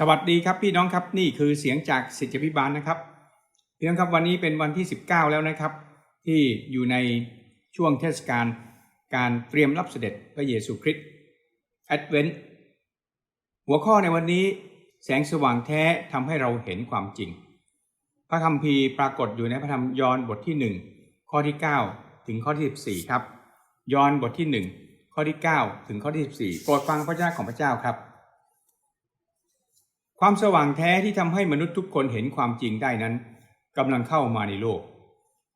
สวัสดีครับพี่น้องครับนี่คือเสียงจากสิทธิพิบาลนะครับพี่น้องครับวันนี้เป็นวันที่ 19 แล้วนะครับ ที่อยู่ในช่วงเทศกาลการเตรียมรับเสด็จพระเยซูคริสต์แอดเวนต์หัวข้อในวันนี้แสงสว่างแท้ทำให้เราเห็นความจริง พระคัมภีร์ปรากฏอยู่ในพระธรรมยอห์นบทที่ 1 ข้อที่ 9 ถึงข้อที่ 14 ครับ ยอห์นบทที่ 1 ข้อที่ 9 ถึงข้อที่ 14โปรดฟังพระเจ้าของพระเจ้าครับ ความสว่างแท้ที่ทำให้มนุษย์ทุกคนเห็นความจริงได้นั้นกำลังเข้ามาในโลก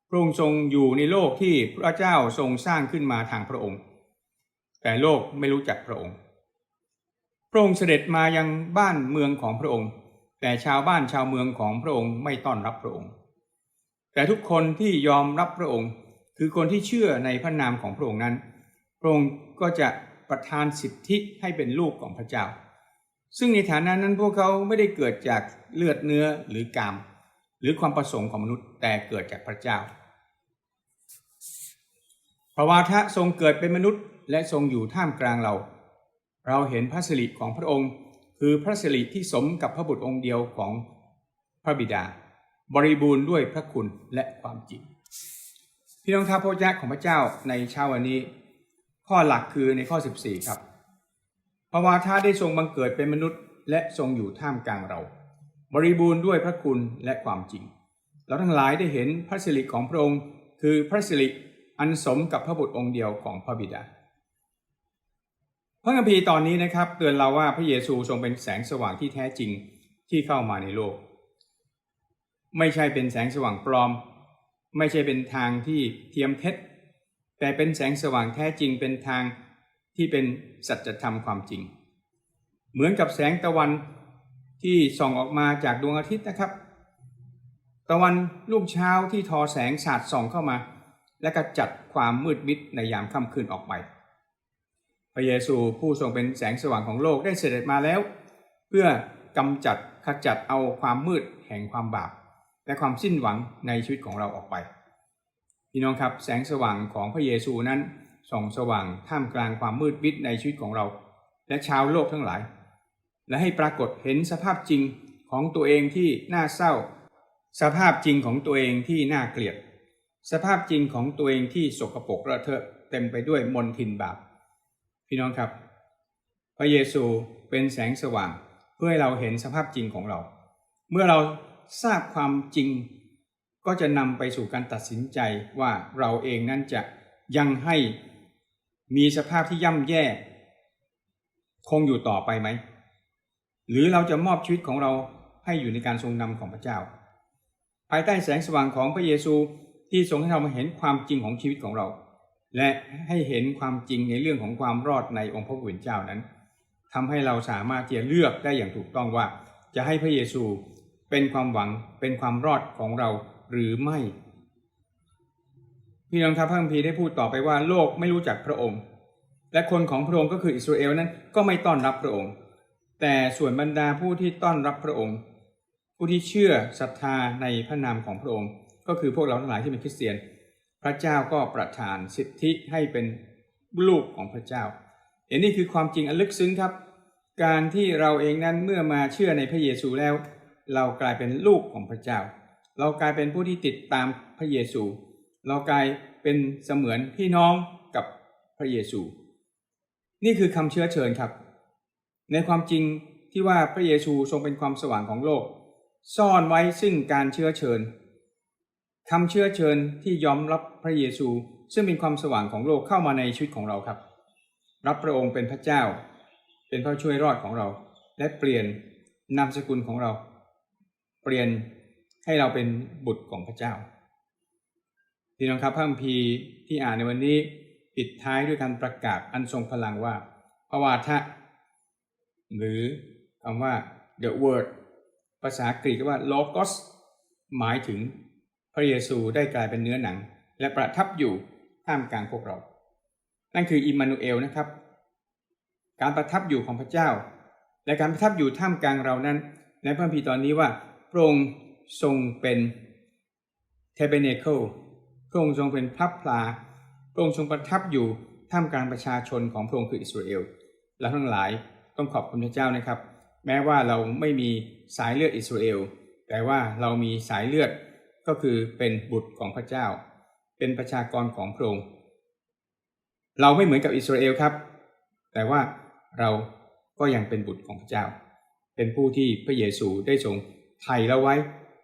พระองค์ทรงอยู่ในโลกที่พระเจ้าทรงสร้างขึ้นมาทางพระองค์ แต่โลกไม่รู้จักพระองค์ พระองค์เสด็จมายังบ้านเมืองของพระองค์ แต่ชาวบ้านชาวเมืองของพระองค์ไม่ต้อนรับพระองค์ แต่ทุกคนที่ยอมรับพระองค์ คือคนที่เชื่อในพระนามของพระองค์นั้น พระองค์ก็จะประทานสิทธิให้เป็นลูกของพระเจ้า ซึ่งในฐานะนั้นพวกเขาไม่ได้เกิดจากเลือดเนื้อหรือกาม หรือความประสงค์ของมนุษย์แต่เกิดจากพระเจ้า พระวาทะทรงเกิดเป็นมนุษย์และทรงอยู่ท่ามกลางเรา เราเห็นพระสิริของพระองค์ คือพระสิริที่สมกับพระบุตรองค์เดียวของพระบิดา บริบูรณ์ด้วยพระคุณและความจริงพี่น้องครับพระเจ้าของพระเจ้าในเช้าวันนี้ ข้อหลักคือในข้อ 14 ครับ พระวาทะได้ทรงบังเกิดเป็นมนุษย์ และทรงอยู่ท่ามกลางเรา บริบูรณ์ด้วยพระคุณและความจริง เราทั้งหลายได้เห็นพระสิริของพระองค์ คือพระสิริอันสมกับพระบุตรองค์เดียวของพระบิดา พระคัมภีร์ตอนนี้นะครับ เตือนเราว่าพระเยซูทรงเป็นแสงสว่างที่แท้จริงที่เข้ามาในโลก ไม่ใช่เป็นแสงสว่างปลอม ไม่ใช่เป็นทางที่เทียมเท็จ แต่เป็นแสงสว่างแท้จริงเป็นทาง ที่เป็นสัจธรรมความจริง เหมือนกับแสงตะวันที่ส่องออกมาจากดวงอาทิตย์นะครับ ตะวันรุ่งเช้าที่ทอแสงสาดส่องเข้ามา และกระจัดความมืดมิดในยามค่ำคืนออกไป พระเยซูผู้ทรงเป็นแสงสว่างของโลกได้เสด็จมาแล้ว เพื่อกำจัดขจัดเอาความมืดแห่งความบาป และความสิ้นหวังในชีวิตของเราออกไป พี่น้องครับแสงสว่างของพระเยซูนั้น ส่องสว่างท่ามกลางความมืดมิดในชีวิตของเรา และชาวโลกทั้งหลาย และให้ปรากฏเห็นสภาพจริงของตัวเองที่น่าเศร้า สภาพจริงของตัวเองที่น่าเกลียด สภาพจริงของตัวเองที่สกปรกระเทอะเต็มไปด้วยมลทินบาป พี่น้องครับ พระเยซูเป็นแสงสว่างเพื่อให้เราเห็นสภาพจริงของเรา เมื่อเราทราบความจริงก็จะนำไปสู่การตัดสินใจว่าเราเองนั้นจะยังให้ มีสภาพที่ย่ำแย่ คงอยู่ต่อไปไหม หรือเราจะมอบชีวิตของเราให้อยู่ในการทรงนำของพระเจ้า ภายใต้แสงสว่างของพระเยซูที่ทรงให้เรามาเห็นความจริงของชีวิตของเรา และให้เห็นความจริงในเรื่องของความรอดในองค์พระผู้เป็นเจ้านั้นทำให้เราสามารถที่จะเลือกได้อย่างถูกต้องว่า จะให้พระเยซูเป็นความหวังเป็นความรอดของเราหรือไม่ พี่น้องครับพระคัมภีได้พูดต่อไปว่าโลกไม่รู้จักพระองค์ และคนของพระองค์ก็คืออิสราเอลนั้นก็ไม่ต้อนรับพระองค์ แต่ส่วนบรรดาผู้ที่ต้อนรับพระองค์ ผู้ที่เชื่อศรัทธาในพระนามของพระองค์ ก็คือพวกเราทั้งหลายที่เป็นคริสเตียน พระเจ้าก็ประทานสิทธิให้เป็นลูกของพระเจ้าเอันนี้คือความจริงอันลึกซึ้งครับ การที่เราเองนั้นเมื่อมาเชื่อในพระเยซูแล้ว เรากลายเป็นลูกของพระเจ้า เรากลายเป็นผู้ที่ติดตามพระเยซู เรากลายเป็นเสมือนพี่น้องกับพระเยซู นี่คือคำเชื้อเชิญครับ ในความจริงที่ว่าพระเยซูทรงเป็นความสว่างของโลก ซ่อนไว้ซึ่งการเชื้อเชิญคำเชื้อเชิญที่ยอมรับพระเยซู ซึ่งเป็นความสว่างของโลกเข้ามาในชีวิตของเราครับ รับพระองค์เป็นพระเจ้า เป็นพระช่วยรอดของเรา และเปลี่ยนนามสกุลของเรา เปลี่ยนให้เราเป็นบุตรของพระเจ้า พี่น้องครับพระคัมภีร์ที่อ่านในวันนี้ปิดท้ายด้วยการประกาศอันทรงพลังว่าพระวาทะหรือคำว่า the word ภาษากรีกว่า logos หมายถึงพระเยซูได้กลายเป็นเนื้อหนัง และประทับอยู่ท่ามกลางพวกเรา นั่นคืออิมมานูเอลนะครับ การประทับอยู่ของพระเจ้า และการประทับอยู่ท่ามกลางเรานั้น ในพระคัมภีร์ตอนนี้ว่าพระองค์ทรงเป็น tabernacle พระองค์ทรงเป็นพระพลาพระองค์ทรงประทับอยู่ท่ามกลางประชาชนของพระองค์คืออิสราเอลและทั้งหลายต้องขอบคุณพระเจ้านะครับ แม้ว่าเราไม่มีสายเลือดอิสราเอลแต่ว่าเรามีสายเลือดก็คือเป็นบุตรของพระเจ้า เป็นประชากรของพระองค์เราไม่เหมือนกับอิสราเอลครับ แต่ว่าเราก็ยังเป็นบุตรของพระเจ้า เป็นผู้ที่พระเยซูได้ทรงไถ่เราไว้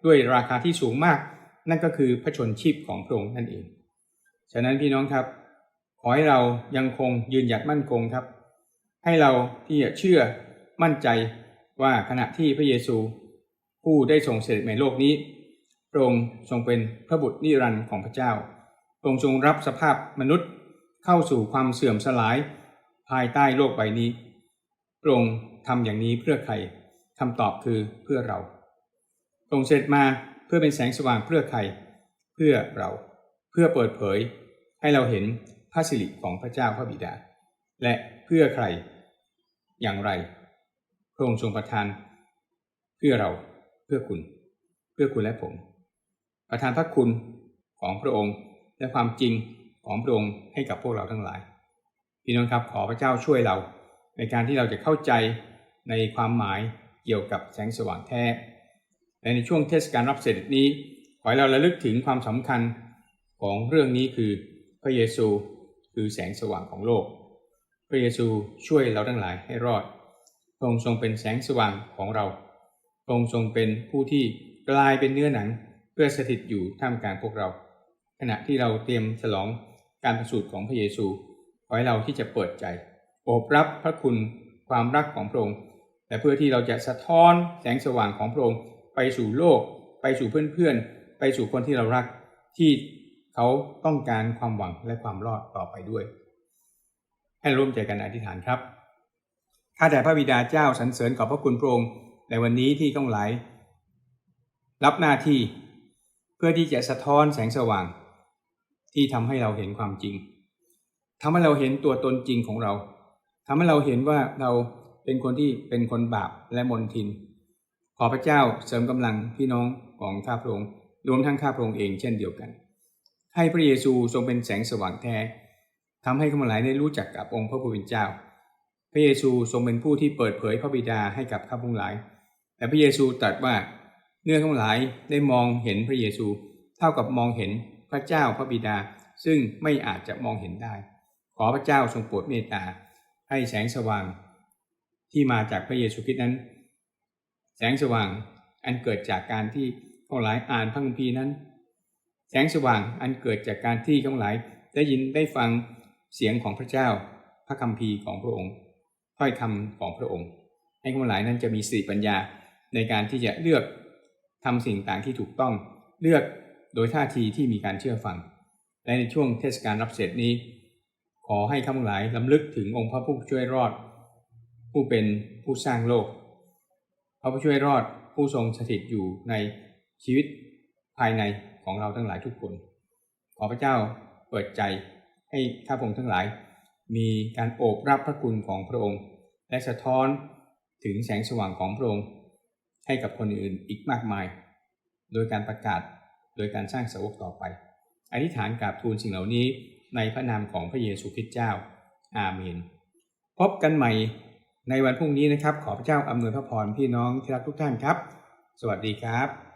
ด้วยราคาที่สูงมาก นั่นก็คือพระชนชีพของพระองค์นั่นเอง ฉะนั้นพี่น้องครับ ขอให้เรายังคงยืนหยัดมั่นคงครับ ให้เราที่จะเชื่อมั่นใจว่าขณะที่พระเยซู ผู้ได้ทรงเสด็จในโลกนี้พระองค์ทรงเป็นพระบุตรนิรันดร์ของพระเจ้าพระองค์ทรงรับสภาพมนุษย์เข้าสู่ความเสื่อมสลายภายใต้โลกใบนี้พระองค์ทำอย่างนี้เพื่อใครคำตอบคือเพื่อเราพระองค์เสด็จมา เพื่อเป็นแสงสว่างเพื่อใคร เพื่อเราเพื่อเปิดเผย ให้เราเห็นพระสิริของพระเจ้าพระบิดา และเพื่อใคร อย่างไร พระองค์ทรงประทาน เพื่อเราเพื่อคุณ เพื่อคุณและผม ประทานพระคุณของพระองค์และความจริงของพระองค์ให้กับพวกเราทั้งหลายพี่น้องครับขอพระเจ้าช่วยเรา ในการที่เราจะเข้าใจในความหมายเกี่ยวกับแสงสว่างแท้ ในช่วงเทศกาลรับเสด็จนี้ ขอให้เราระลึกถึงความสำคัญของเรื่องนี้คือพระเยซูคือแสงสว่างของโลก พระเยซูช่วยเราทั้งหลายให้รอด พระองค์ทรงเป็นแสงสว่างของเรา พระองค์ทรงเป็นผู้ที่กลายเป็นเนื้อหนัง เพื่อสถิตอยู่ท่ามกลางพวกเรา ขณะที่เราเตรียมฉลองการประสูติของพระเยซู ขอให้เราที่จะเปิดใจโอบรับพระคุณความรักของพระองค์ และเพื่อที่เราจะสะท้อนแสงสว่างของพระองค์ ไปสู่โลก ไปสู่เพื่อนๆ ไปสู่คนที่เรารักที่เขาต้องการความหวังและความรอดต่อไปด้วย ให้ร่วมใจกันอธิษฐานครับข้าแต่พระบิดาเจ้าสรรเสริญขอบพระคุณพระองค์ในวันนี้ที่ต้องไหลรับหน้าที่เพื่อที่จะสะท้อนแสงสว่าง ที่ทำให้เราเห็นความจริงทำให้เราเห็นตัวตนจริงของเราทำให้เราเห็นว่าเราเป็นคนที่เป็นคนบาปและมนทิน ขอพระเจ้าเสริมกำลังพี่น้องของข้าพระองค์รวมทั้งข้าพระองค์เองเช่นเดียวกัน ให้พระเยซูทรงเป็นแสงสว่างแท้ทำให้ข้าพหลายได้รู้จักกับองค์พระผู้เป็นเจ้า พระเยซูทรงเป็นผู้ที่เปิดเผยพระบิดาให้กับข้าพระองค์หลาย แต่พระเยซูตรัสว่าเนื้อข้าพหลายได้มองเห็นพระเยซู เท่ากับมองเห็นพระเจ้าพระบิดาซึ่งไม่อาจจะมองเห็นได้ ขอพระเจ้าทรงโปรดเมตตาให้แสงสว่าง ที่มาจากพระเยซูคริสต์นั้น แสงสว่างอันเกิดจากการที่ข้าหลายอ่านพระคัมภีร์นั้น แสงสว่างอันเกิดจากการที่ข้าหลายได้ยินได้ฟังเสียงของพระเจ้า พระคัมภีร์ของพระองค์ถ้อยคำของพระองค์ ให้ข้าหลายนั้นจะมีสติปัญญาในการที่จะเลือกทำสิ่งต่างที่ถูกต้องเลือกโดยท่าทีที่มีการเชื่อฟัง และในช่วงเทศกาลรับเสด็จนี้ ขอให้ข้าพหลายลำลึกถึงองค์พระผู้ช่วยรอด ผู้เป็นผู้สร้างโลก พระผู้ช่วยรอดผู้ทรงสถิตอยู่ในชีวิตภายในของเราทั้งหลายทุกคน ขอพระเจ้าเปิดใจให้ข้าพงทั้งหลาย มีการโอบรับพระคุณของพระองค์ และสะท้อนถึงแสงสว่างของพระองค์ ให้กับคนอื่นอีกมากมาย โดยการประกาศโดยการสร้างสาวกต่อไป อธิษฐานกราบทูลสิ่งเหล่านี้ในพระนามของพระเยซูคริสต์เจ้า อาเมน พบกันใหม่ ในวันพรุ่งนี้นะครับ ขอพระเจ้าอำนวยพระพรพี่น้องที่รักทุกท่านครับ สวัสดีครับ